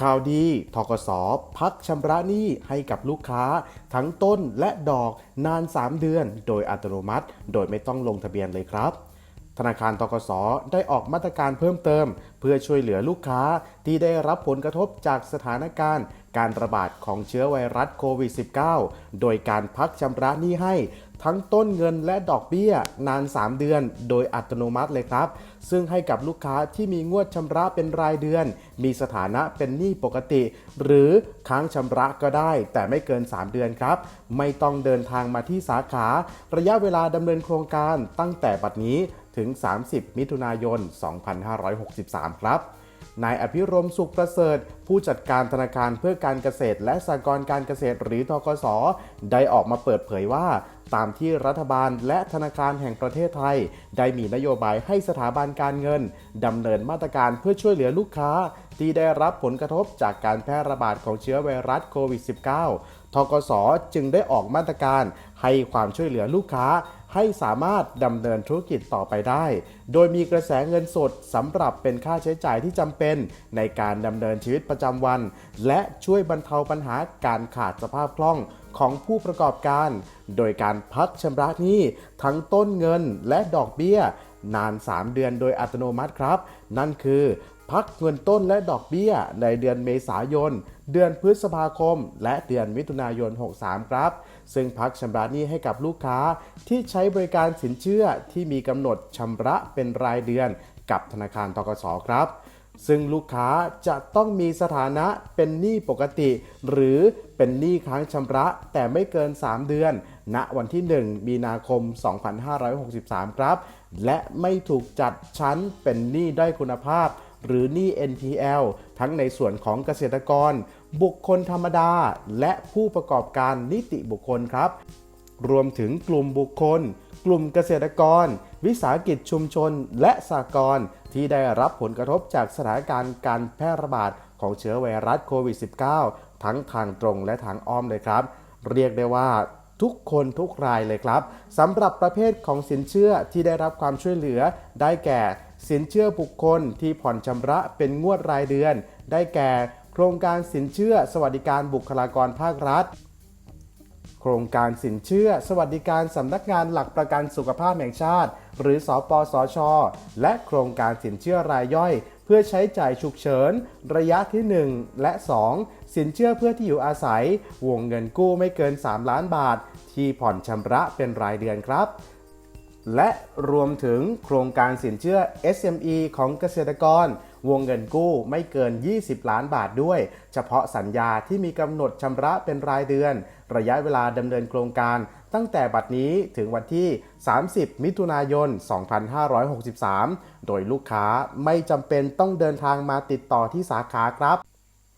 ข่าวดีทกสพักชำระหนี้ให้กับลูกค้า ทั้งต้นและดอกนาน 3 เดือน โดยอัตโนมัติ โดยไม่ต้องลงทะเบียนเลยครับ ธนาคารทกสได้ออกมาตรการเพิ่มเติม เพื่อช่วยเหลือลูกค้าที่ได้รับผลกระทบจากสถานการณ์ การระบาดของเชื้อไวรัสโควิด -19 โดยการพักชำระหนี้ให้ ทั้งต้นเงินและดอกเบี้ย นาน 3 เดือน โดยอัตโนมัติเลยครับ ซึ่งให้กับลูกค้าที่มีงวดชำระเป็นรายเดือน มีสถานะเป็นหนี้ปกติ หรือค้างชำระก็ได้ แต่ไม่เกิน 3 เดือนครับ ไม่ต้องเดินทางมาที่สาขา ระยะเวลาดำเนินโครงการตั้งแต่บัดนี้ถึง 30 มิถุนายน 2563 ครับ นายอภิรมสุขประเสริฐ ผู้จัดการธนาคารเพื่อการเกษตร และสหกรณ์การเกษตรหรือทกส ได้ออกมาเปิดเผยว่าตามที่รัฐบาลและธนาคารแห่งประเทศไทย ได้มีนโยบายให้สถาบันการเงินดำเนินมาตรการเพื่อช่วยเหลือลูกค้า ที่ได้รับผลกระทบจากการแพร่ระบาดของเชื้อไวรัสโควิด -19 ทกสจึงได้ออกมาตรการ ให้ความช่วยเหลือลูกค้าให้สามารถดำเนินธุรกิจต่อไปได้ โดยมีกระแสเงินสดสำหรับเป็นค่าใช้จ่ายที่จำเป็น ในการดำเนินชีวิตประจำวัน และช่วยบรรเทาปัญหาการขาดสภาพคล่องของผู้ประกอบการ โดยการพักชำระหนี้ทั้งต้นเงินและดอกเบี้ย นาน 3 เดือนโดยอัตโนมัติครับ นั่นคือพักเงินต้นและดอกเบี้ยในเดือนเมษายน เดือนพฤษภาคม และเดือนมิถุนายน 63 ครับ ซึ่งพักชำระหนี้ให้กับลูกค้าที่ใช้บริการสินเชื่อที่มีกำหนดชำระเป็นรายเดือนกับธนาคารทกสครับ ซึ่งลูกค้าจะต้องมีสถานะเป็นหนี้ปกติ หรือเป็นหนี้ค้างชำระแต่ไม่เกิน 3 เดือน ณวันที่ 1 มีนาคม 2563 ครับ และไม่ถูกจัดชั้นเป็นหนี้ด้อยคุณภาพ หรือหนี้ NPL ทั้งในส่วนของเกษตรกร บุคคลธรรมดา และผู้ประกอบการนิติบุคคลครับ รวมถึงกลุ่มบุคคล กลุ่มเกษตรกร วิสาหกิจชุมชน และสหกรณ์ที่ได้รับผลกระทบจากสถานการณ์การแพร่ระบาดของเชื้อไวรัสโควิด -19 ทั้งทางตรงและทางอ้อมเลยครับ เรียกได้ว่าทุกคนทุกรายเลยครับสำหรับประเภทของสินเชื่อที่ได้รับความช่วยเหลือได้แก่ สินเชื่อบุคคลที่ผ่อนชำระเป็นงวดรายเดือน ได้แก่ โครงการสินเชื่อสวัสดิการบุคลากรภาครัฐ โครงการสินเชื่อสวัสดิการสำนักงานหลักประกันสุขภาพแห่งชาติ หรือสอปสชและโครงการสินเชื่อรายย่อย เพื่อใช้จ่ายฉุกเฉิน ระยะที่ 1 และ 2 สินเชื่อเพื่อที่อยู่อาศัย วงเงินกู้ไม่เกิน 3 ล้านบาท ที่ผ่อนชำระเป็นรายเดือนครับ และรวมถึงโครงการสินเชื่อ SME ของเกษตรกร วงเงินกู้ไม่เกิน 20 ล้านบาทด้วย เฉพาะสัญญาที่มีกำหนดชำระเป็นรายเดือน ระยะเวลาดำเนินโครงการ ตั้งแต่บัดนี้ถึงวันที่ 30 มิถุนายน 2563 โดยลูกค้าไม่จำเป็นต้องเดินทางมาติดต่อที่สาขาครับ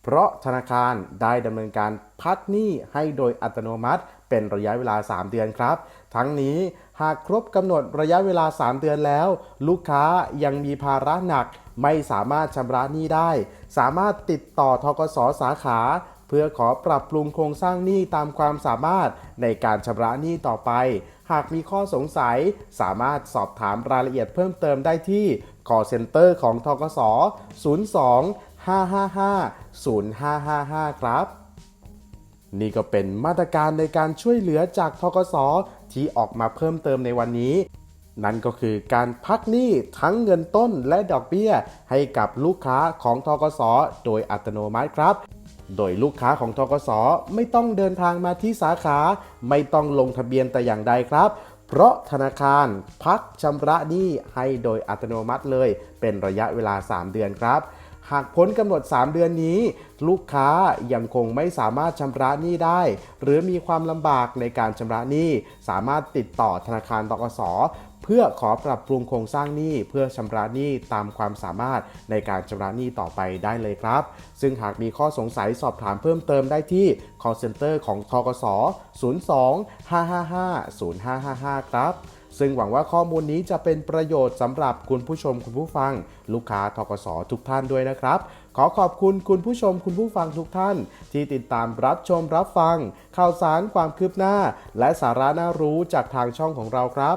เพราะธนาคารได้ดำเนินการพักหนี้ให้โดยอัตโนมัติ เป็นระยะเวลา 3 เดือนครับ ทั้งนี้หากครบกำหนดระยะเวลา 3 เดือนแล้ว ลูกค้ายังมีภาระหนัก ไม่สามารถชำระหนี้ได้ สามารถติดต่อทกสสาขา เพื่อขอปรับปรุงโครงสร้างหนี้ตามความสามารถในการชำระหนี้ต่อไป หากมีข้อสงสัย สามารถสอบถามรายละเอียดเพิ่มเติมได้ที่ call center ของทกส 02 555 0555 ครับ นี่ก็เป็นมาตรการในการช่วยเหลือจากทกสที่ออกมาเพิ่มเติมในวันนี้ นั่นก็คือการพักหนี้ทั้งเงินต้นและดอกเบี้ย ให้กับลูกค้าของทกสโดยอัตโนมัติครับโดยลูกค้าของทกสไม่ต้องเดินทางมาที่สาขา ไม่ต้องลงทะเบียนแต่อย่างใดครับ เพราะธนาคารพักชำระหนี้ให้โดยอัตโนมัติเลย เป็นระยะเวลา 3 เดือนครับ หากพ้นกำหนด 3 เดือนนี้ ลูกค้ายังคงไม่สามารถชำระหนี้ได้ หรือมีความลำบากในการชำระหนี้ สามารถติดต่อธนาคารตกสเพื่อขอปรับปรุงโครงสร้างหนี้เพื่อชำระหนี้ตามความสามารถในการชำระหนี้ต่อไปได้เลยครับ ซึ่งหากมีข้อสงสัยสอบถามเพิ่มเติมได้ที่ call center ของทกส 02 555 0555 ครับ ซึ่งหวังว่าข้อมูลนี้จะเป็นประโยชน์สำหรับคุณผู้ชมคุณผู้ฟัง ลูกค้าทกสทุกท่านด้วยนะครับ ขอขอบคุณคุณผู้ชมคุณผู้ฟังทุกท่าน ที่ติดตามรับชมรับฟัง ข่าวสารความคืบหน้า และสาระน่ารู้จากทางช่องของเราครับ